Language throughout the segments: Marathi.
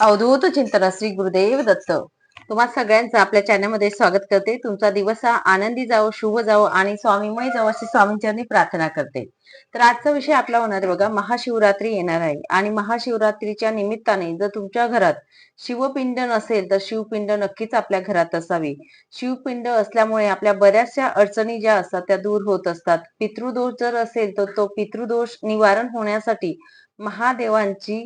अवधूत चिंतन श्री गुरुदेव दत्त. तुम्हा सगळ्यांचं आपल्या चॅनलमध्ये स्वागत करते. तुमचा दिवस हा आनंदी जावो शुभ जावो आणि स्वामीमय जावो अशी स्वामींचरणी प्रार्थना करते. तर आजचा विषय आपला होणार आहे बघा महाशिवरात्री येणार आहे. आणि महाशिवरात्रीच्या निमित्ताने जर तुमच्या घरात शिवपिंड नसेल तर शिवपिंड नक्कीच आपल्या घरात असावी. शिवपिंड असल्यामुळे आपल्या बऱ्याचशा अडचणी ज्या असतात त्या दूर होत असतात. पितृदोष जर असेल तर तो पितृदोष निवारण होण्यासाठी महादेवांची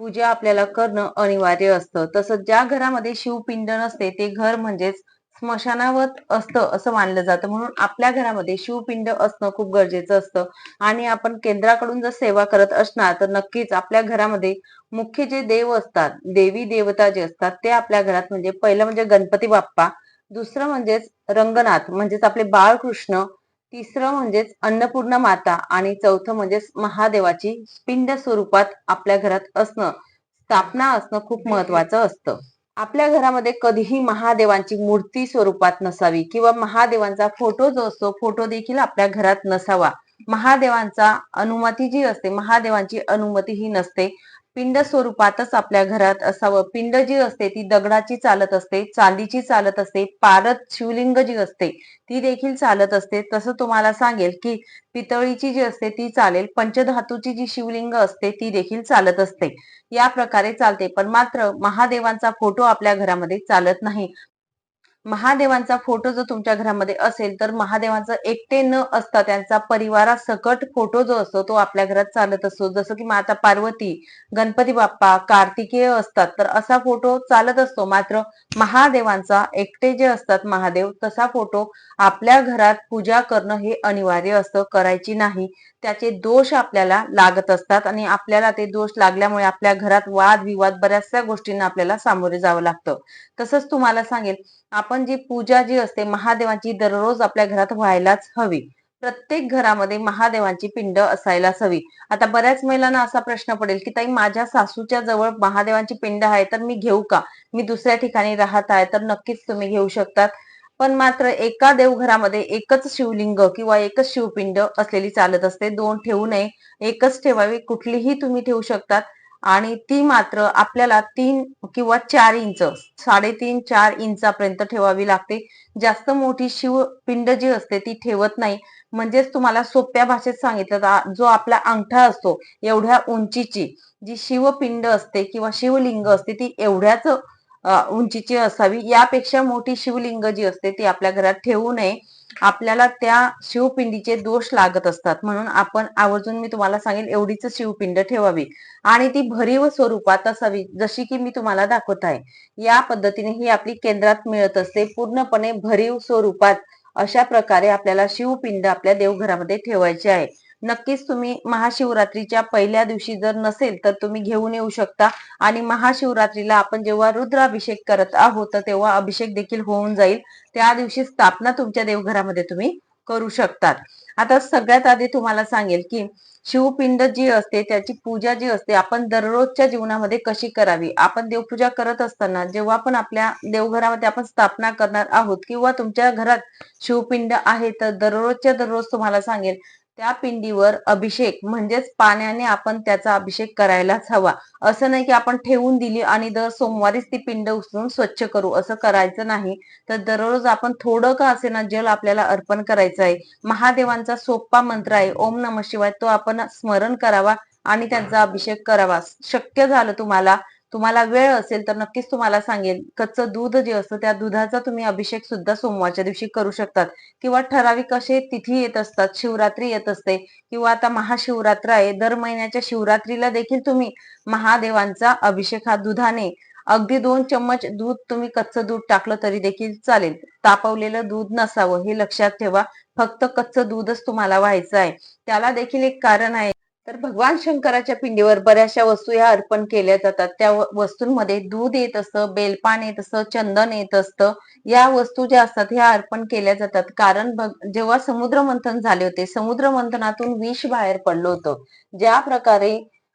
पूजा आपल्याला करणं अनिवार्य असतं. तसंच ज्या घरामध्ये शिवपिंड नसते ते घर म्हणजेच स्मशानावत असतं असं मानलं जातं. म्हणून आपल्या घरामध्ये शिवपिंड असणं खूप गरजेचं असतं. आणि आपण केंद्राकडून जर सेवा करत असणार तर नक्कीच आपल्या घरामध्ये मुख्य जे देव असतात देवी देवता जे असतात ते आपल्या घरात म्हणजे पहिलं म्हणजे गणपती बाप्पा दुसरं म्हणजेच रंगनाथ म्हणजेच आपले बाळकृष्ण तिसरं म्हणजेच अन्नपूर्णा माता आणि चौथं म्हणजेच महादेवाची पिंड स्वरूपात आपल्या घरात असणं स्थापना असणं खूप महत्वाचं असतं. आपल्या घरामध्ये कधीही महादेवांची मूर्ती स्वरूपात नसावी किंवा महादेवांचा फोटो जो असतो फोटो देखील आपल्या घरात नसावा. महादेवांचा अनुमती जी असते महादेवांची अनुमती ही नसते. पिंड स्वरूपातच आपल्या घरात असावं. पिंड जी असते ती दगडाची चालत असते चांदीची चालत असते पारत शिवलिंग जी असते ती देखील चालत असते. तसं तुम्हाला सांगेल की पितळीची जी असते ती चालेल. पंचधातूची जी शिवलिंग असते ती देखील चालत असते. या प्रकारे चालते. पण मात्र महादेवांचा फोटो आपल्या घरामध्ये चालत नाही. महादेवांचा फोटो जर तुमच्या घरामध्ये असेल तर महादेवांचा एकटे न असता त्यांचा परिवारासकट फोटो जो असतो तो आपल्या घरात चालत असतो. जसं की माता पार्वती गणपती बाप्पा कार्तिकेय असतात तर असा फोटो चालत असतो. मात्र महादेवांचा एकटे जे असतात महादेव तसा फोटो आपल्या घरात पूजा करणं हे अनिवार्य असतं करायची नाही. त्याचे दोष आपल्याला लागत असतात आणि आपल्याला ते दोष लागल्यामुळे आपल्या घरात वाद विवाद बऱ्याचशा गोष्टींना आपल्याला सामोरे जावं लागतं. तसंच तुम्हाला सांगेल आपण जी पूजा जी असते महादेवांची दररोज आपल्या घरात व्हायलाच हवी. प्रत्येक घरामध्ये महादेवांची पिंड असायलाच हवी. आता बऱ्याच महिलांना असा प्रश्न पडेल की ताई माझ्या सासूच्या जवळ महादेवांची पिंड आहे तर मी घेऊ का? मी दुसऱ्या ठिकाणी राहत आहे तर नक्कीच तुम्ही घेऊ शकतात. पण मात्र एका देवघरामध्ये एकच शिवलिंग किंवा एकच शिवपिंड असलेली चालत असते. दोन ठेवू नये एकच ठेवावी कुठलीही तुम्ही ठेवू शकतात. आणि ती मात्र आपल्याला तीन किंवा चार इंच साडेतीन चार इंचापर्यंत ठेवावी लागते. जास्त मोठी शिव पिंड जी असते ती ठेवत नाही. म्हणजेच तुम्हाला सोप्या भाषेत सांगितलं जो आपला अंगठा असतो एवढ्या उंचीची जी शिवपिंड असते किंवा शिवलिंग असते ती एवढ्याच उंचीची असावी. यापेक्षा मोठी शिवलिंग जी असते ती आपल्या घरात ठेवू नये. आपल्याला त्या शिवपिंडीचे दोष लागत असतात. म्हणून आपण आवर्जून मी तुम्हाला सांगेल एवढीच शिवपिंड ठेवावी. आणि ती भरीव स्वरूपात असावी जशी की मी तुम्हाला दाखवत आहे. या पद्धतीने ही आपली केंद्रात मिळत असते. पूर्णपणे भरीव स्वरूपात अशा प्रकारे आपल्याला शिवपिंड आपल्या देवघरामध्ये ठेवायचे आहे. नक्कीच तुम्ही महाशिवरात्रीच्या पहिल्या दिवशी जर नसेल तर तुम्ही घेऊन येऊ शकता. आणि महाशिवरात्रीला आपण जेव्हा रुद्राभिषेक करत आहोत तर तेव्हा अभिषेक देखील होऊन जाईल. त्या दिवशी स्थापना तुमच्या देवघरामध्ये तुम्ही करू शकतात. आता सगळ्यात आधी तुम्हाला सांगेल की शिवपिंड जी असते त्याची पूजा जी असते आपण दररोजच्या जीवनामध्ये कशी करावी? आपण देवपूजा करत असताना जेव्हा पण आपल्या देवघरामध्ये आपण स्थापना करणार आहोत किंवा तुमच्या घरात शिवपिंड आहे तर दररोजच्या दररोज तुम्हाला सांगेल त्या पिंडीवर अभिषेक म्हणजेच पाण्याने आपण त्याचा अभिषेक करायलाच हवा. असं नाही की आपण ठेवून दिली आणि दर सोमवारीच ती पिंड उचलून स्वच्छ करू. असं करायचं नाही. तर दररोज आपण थोडं का असे ना जल आपल्याला अर्पण करायचं आहे. महादेवांचा सोप्पा मंत्र आहे. ओम नम शिवाय तो आपण स्मरण करावा आणि त्यांचा अभिषेक करावा. शक्य झालं तुम्हाला तुम्हाला वेळ असेल तर नक्कीच तुम्हाला सांगेल कच्चं दूध जे असतं त्या दुधाचा तुम्ही अभिषेक सुद्धा सोमवारच्या दिवशी करू शकतात. किंवा ठराविक असे तिथी येत असतात शिवरात्री येत असते. किंवा आता महाशिवरात्र आहे दर महिन्याच्या शिवरात्रीला देखील तुम्ही महादेवांचा अभिषेक हा दुधाने अगदी दोन चम्मच दूध तुम्ही कच्चं दूध टाकलं तरी देखील चालेल. तापवलेलं दूध नसावं हे लक्षात ठेवा. फक्त कच्चं दूधच तुम्हाला व्हायचं आहे. त्याला देखील एक कारण आहे. तर भगवान शंकराच्या पिंडीवर बऱ्याचशा वस्तू ह्या अर्पण केल्या जातात. त्या वस्तूंमध्ये दूध येत असतं बेलपान येत असतं चंदन येत असतं. या वस्तू ज्या असतात ह्या अर्पण केल्या जातात. कारण जेव्हा समुद्र मंथन झाले होते समुद्र मंथनातून विष बाहेर पडलं होतं. ज्या प्रकारे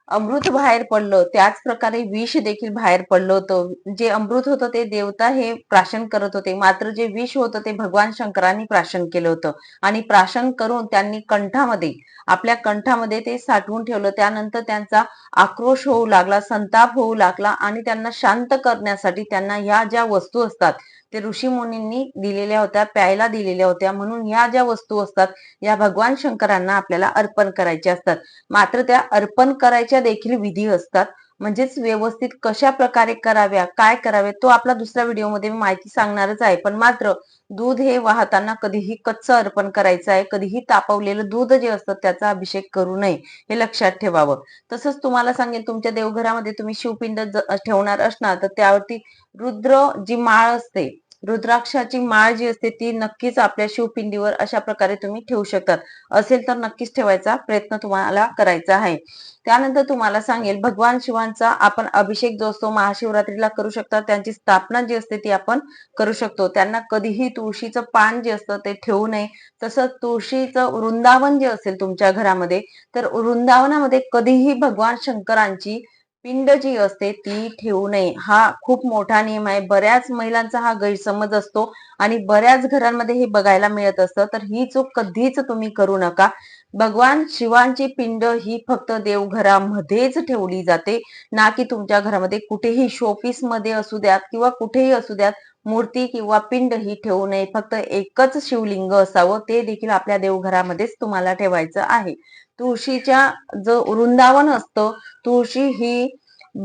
अमृत बाहेर पडलं त्याच प्रकारे विष देखील बाहेर पडलं होतं. जे अमृत होतं ते देवता हे प्राशन करत होते. मात्र जे विष होतं ते भगवान शंकरांनी प्राशन केलं होतं. आणि प्राशन करून त्यांनी कंठामध्ये आपल्या कंठामध्ये ते साठवून ठेवलं. त्यानंतर त्यांचा आक्रोश होऊ लागला संताप होऊ लागला आणि त्यांना शांत करण्यासाठी त्यांना ह्या ज्या वस्तू असतात ते ऋषी मुनींनी दिलेल्या होत्या प्यायला दिलेल्या होत्या. म्हणून ह्या ज्या वस्तू असतात या भगवान शंकरांना आपल्याला अर्पण करायच्या असतात. मात्र त्या अर्पण करायच्या देखील विधी असतात. म्हणजेच व्यवस्थित कशा प्रकारे कराव्या काय करावे तो आपला दुसऱ्या व्हिडिओमध्ये मी माहिती सांगणारच आहे. पण मात्र दूध हे वाहताना कधीही कच्चं अर्पण करायचं आहे. कधीही तापवलेलं दूध जे असतं त्याचा अभिषेक करू नये हे लक्षात ठेवावं. तसंच तुम्हाला सांगेल तुमच्या देवघरामध्ये तुम्ही शिवपिंड ठेवणार असणार तर त्यावरती रुद्र जी माळ असते रुद्राक्षाची माळ जी असते ती नक्कीच आपल्या शिवपिंडीवर अशा प्रकारे तुम्ही ठेवू शकतात. असेल तर नक्कीच ठेवायचा प्रयत्न तुम्हाला करायचा आहे. त्यानंतर तुम्हाला सांगेल भगवान शिवांचा आपण अभिषेक जो असतो महाशिवरात्रीला करू शकता. त्यांची स्थापना जी असते ती आपण करू शकतो. त्यांना कधीही तुळशीचं पान जे असतं ते ठेवू नये. तसंच तुळशीचं वृंदावन जे असेल तुमच्या घरामध्ये तर वृंदावनामध्ये कधीही भगवान शंकरांची पिंड जी असते ती ठेवू नये. हा खूप मोठा नियम आहे. बऱ्याच महिलांचा हा गैरसमज असतो आणि बऱ्याच घरांमध्ये हे बघायला मिळत असतं. तर ही चूक कधीच तुम्ही करू नका. भगवान शिवांची पिंड ही फक्त देवघरामध्येच ठेवली जाते. ना की तुमच्या घरामध्ये कुठेही शोपीसमध्ये असू द्यात किंवा कुठेही असू द्यात. मूर्ती किंवा पिंड ही ठेवू नये. फक्त एकच शिवलिंग असावं ते देखील आपल्या देवघरामध्येच तुम्हाला ठेवायचं आहे. तुळशीच्या जो वृंदावन असतं तुळशी ही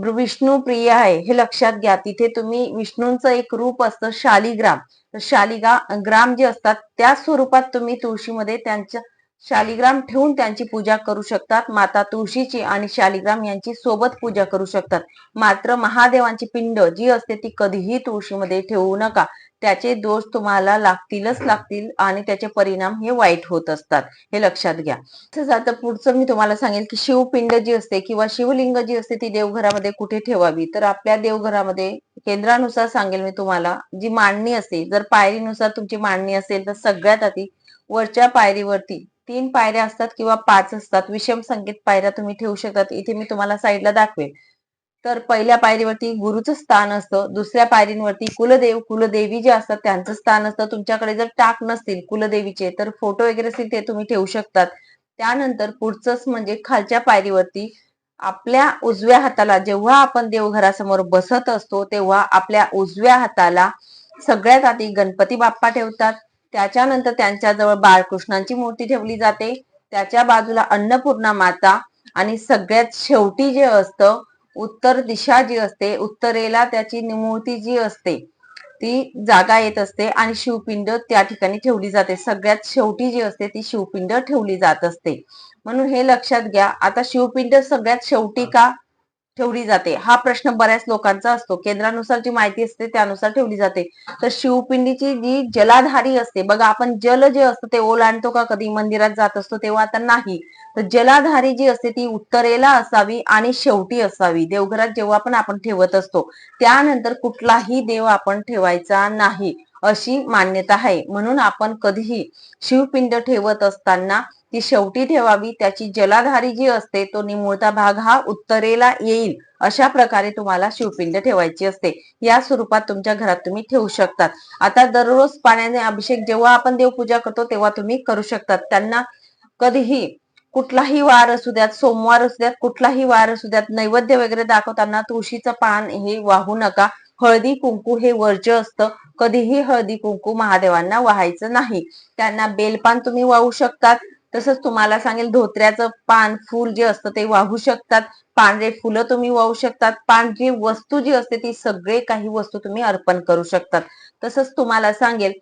विष्णू प्रिय आहे. हे लक्षात घ्या. तिथे तुम्ही विष्णूंचं एक रूप असतं शालिग्राम. शालिगा ग्राम जे असतात त्या स्वरूपात तुम्ही तुळशीमध्ये त्यांच्या शालिग्राम ठेवून त्यांची पूजा करू शकतात. माता तुळशीची आणि शालिग्राम यांची सोबत पूजा करू शकतात. मात्र महादेवांची पिंड जी असते ती कधीही तुळशीमध्ये ठेवू नका. त्याचे दोष तुम्हाला लागतीलच लागतील आणि त्याचे परिणाम हे वाईट होत असतात. हे लक्षात घ्या. तसंच आता पुढचं मी तुम्हाला सांगेल की शिवपिंड जी असते किंवा शिवलिंग जी असते ती देवघरामध्ये कुठे ठेवावी? तर आपल्या देवघरामध्ये केंद्रानुसार सांगेल मी तुम्हाला जी मांडणी असते जर पायरीनुसार तुमची मांडणी असेल तर सगळ्यात आधी वरच्या पायरीवरती तीन पायऱ्या असतात किंवा पाच असतात. विषम संकेत पायऱ्या तुम्ही ठेवू शकतात. इथे मी तुम्हाला साईडला दाखवेल तर पहिल्या पायरीवरती गुरुचं स्थान असतं. दुसऱ्या पायरींवरती कुलदेव कुलदेवी जे असतात त्यांचं स्थान असतं. तुमच्याकडे जर टाक नसतील कुलदेवीचे तर फोटो वगैरे असतील ते तुम्ही ठेवू शकतात. त्यानंतर पुढचंच म्हणजे खालच्या पायरीवरती आपल्या उजव्या हाताला जेव्हा आपण देवघरासमोर बसत असतो तेव्हा आपल्या उजव्या हाताला सगळ्यात आधी गणपती बाप्पा ठेवतात. त्याच्यानंतर त्यांच्याजवळ बाळकृष्णांची मूर्ती ठेवली जाते. त्याच्या बाजूला अन्नपूर्णा माता आणि सगळ्यात शेवटी जे असतं उत्तर दिशा जी असते उत्तरेला त्याची मूर्ती जी असते ती जागा येत असते आणि शिवपिंड त्या ठिकाणी ठेवली जाते. सगळ्यात शेवटी जी असते ती शिवपिंड ठेवली जात असते. म्हणून हे लक्षात घ्या. आता शिवपिंड सगळ्यात शेवटी का? ठेवली जाते. हा प्रश्न बऱ्याच लोकांचा असतो. केंद्रानुसार जी माहिती असते त्यानुसार ठेवली जाते. तर शिवपिंडीची जी जलाधारी असते बघा आपण जल जे असतं ते ओलांडतो का? कधी मंदिरात जात असतो तेव्हा आता नाही. तर जलाधारी जी असते ती उत्तरेला असावी आणि शेवटी असावी. देवघरात जेव्हा पण आपण ठेवत असतो त्यानंतर कुठलाही देव आपण ठेवायचा नाही. अशी मान्यता आहे. म्हणून आपण कधीही शिवपिंड ठेवत असताना ती शेवटी ठेवावी. त्याची जलाधारी जी असते तो निमुळता भाग हा उत्तरेला येईल अशा प्रकारे तुम्हाला शिवपिंड ठेवायची असते. या स्वरूपात तुमच्या घरात तुम्ही ठेवू शकतात. आता दररोज पाण्याने अभिषेक जेव्हा आपण देवपूजा करतो तेव्हा तुम्ही करू शकतात. त्यांना कधीही कुठलाही वार असू द्यात सोमवार असू द्यात कुठलाही वार असू द्यात नैवेद्य वगैरे दाखवताना तुळशीचं पान हे वाहू नका. हळदी कुंकू हे वर्ज्य असतं. कधीही हळदी कुंकू महादेवांना वाहायचं नाही. त्यांना बेलपान तुम्ही वाहू शकतात. तसंच तुम्हाला सांगेल धोत्र्याचं पान फूल जे असतं ते वाहू शकतात. पांढरे फुलं तुम्ही वाहू शकतात. पांढरी वस्तू जी असते ती सगळे काही वस्तू तुम्ही अर्पण करू शकतात. तसंच तुम्हाला सांगेल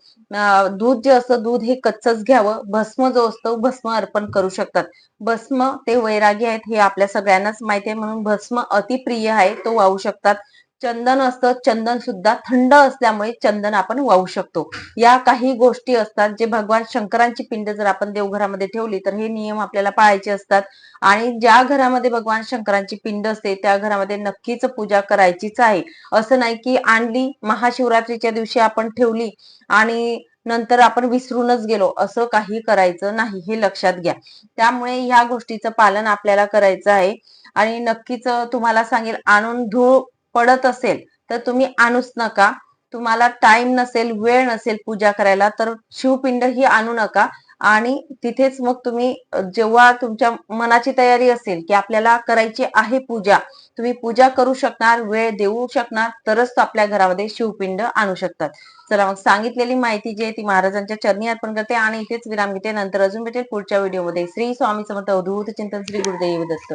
दूध जे असतं दूध हे कच्चच घ्यावं. भस्म जो असतो भस्म अर्पण करू शकतात. भस्म ते वैरागी आहेत हे आपल्या सगळ्यांनाच माहिती आहे. म्हणून भस्म अतिप्रिय आहे तो वाहू शकतात. चंदन असतं चंदन सुद्धा थंड असल्यामुळे चंदन आपण वाहू शकतो. या काही गोष्टी असतात जे भगवान शंकरांची पिंड जर आपण देवघरामध्ये ठेवली तर हे नियम आपल्याला पाळायचे असतात. आणि ज्या घरामध्ये भगवान शंकरांची पिंड असते त्या घरामध्ये नक्कीच पूजा करायचीच आहे. असं नाही की आणली महाशिवरात्रीच्या दिवशी आपण ठेवली आणि नंतर आपण विसरूनच गेलो असं काही करायचं नाही हे लक्षात घ्या. त्यामुळे ह्या गोष्टीचं पालन आपल्याला करायचं आहे. आणि नक्कीच तुम्हाला सांगेल आणून धूळ पडत असेल तर तुम्ही आणूच नका. तुम्हाला टाइम नसेल वेळ नसेल पूजा करायला तर शिवपिंड ही आणू नका. आणि तिथेच मग तुम्ही जेव्हा तुमच्या मनाची तयारी असेल की आपल्याला करायची आहे पूजा तुम्ही पूजा करू शकणार वेळ देऊ शकणार तरच आपल्या घरामध्ये शिवपिंड आणू शकतात. चला मग सांगितलेली माहिती जी आहे ती महाराजांच्या चरणी अर्पण करते आणि इथेच विराम घेते. नंतर अजून भेटेल पुढच्या व्हिडिओमध्ये श्री स्वामी समर्थ अवधूत चिंतन श्री गुरुदेव दत्त.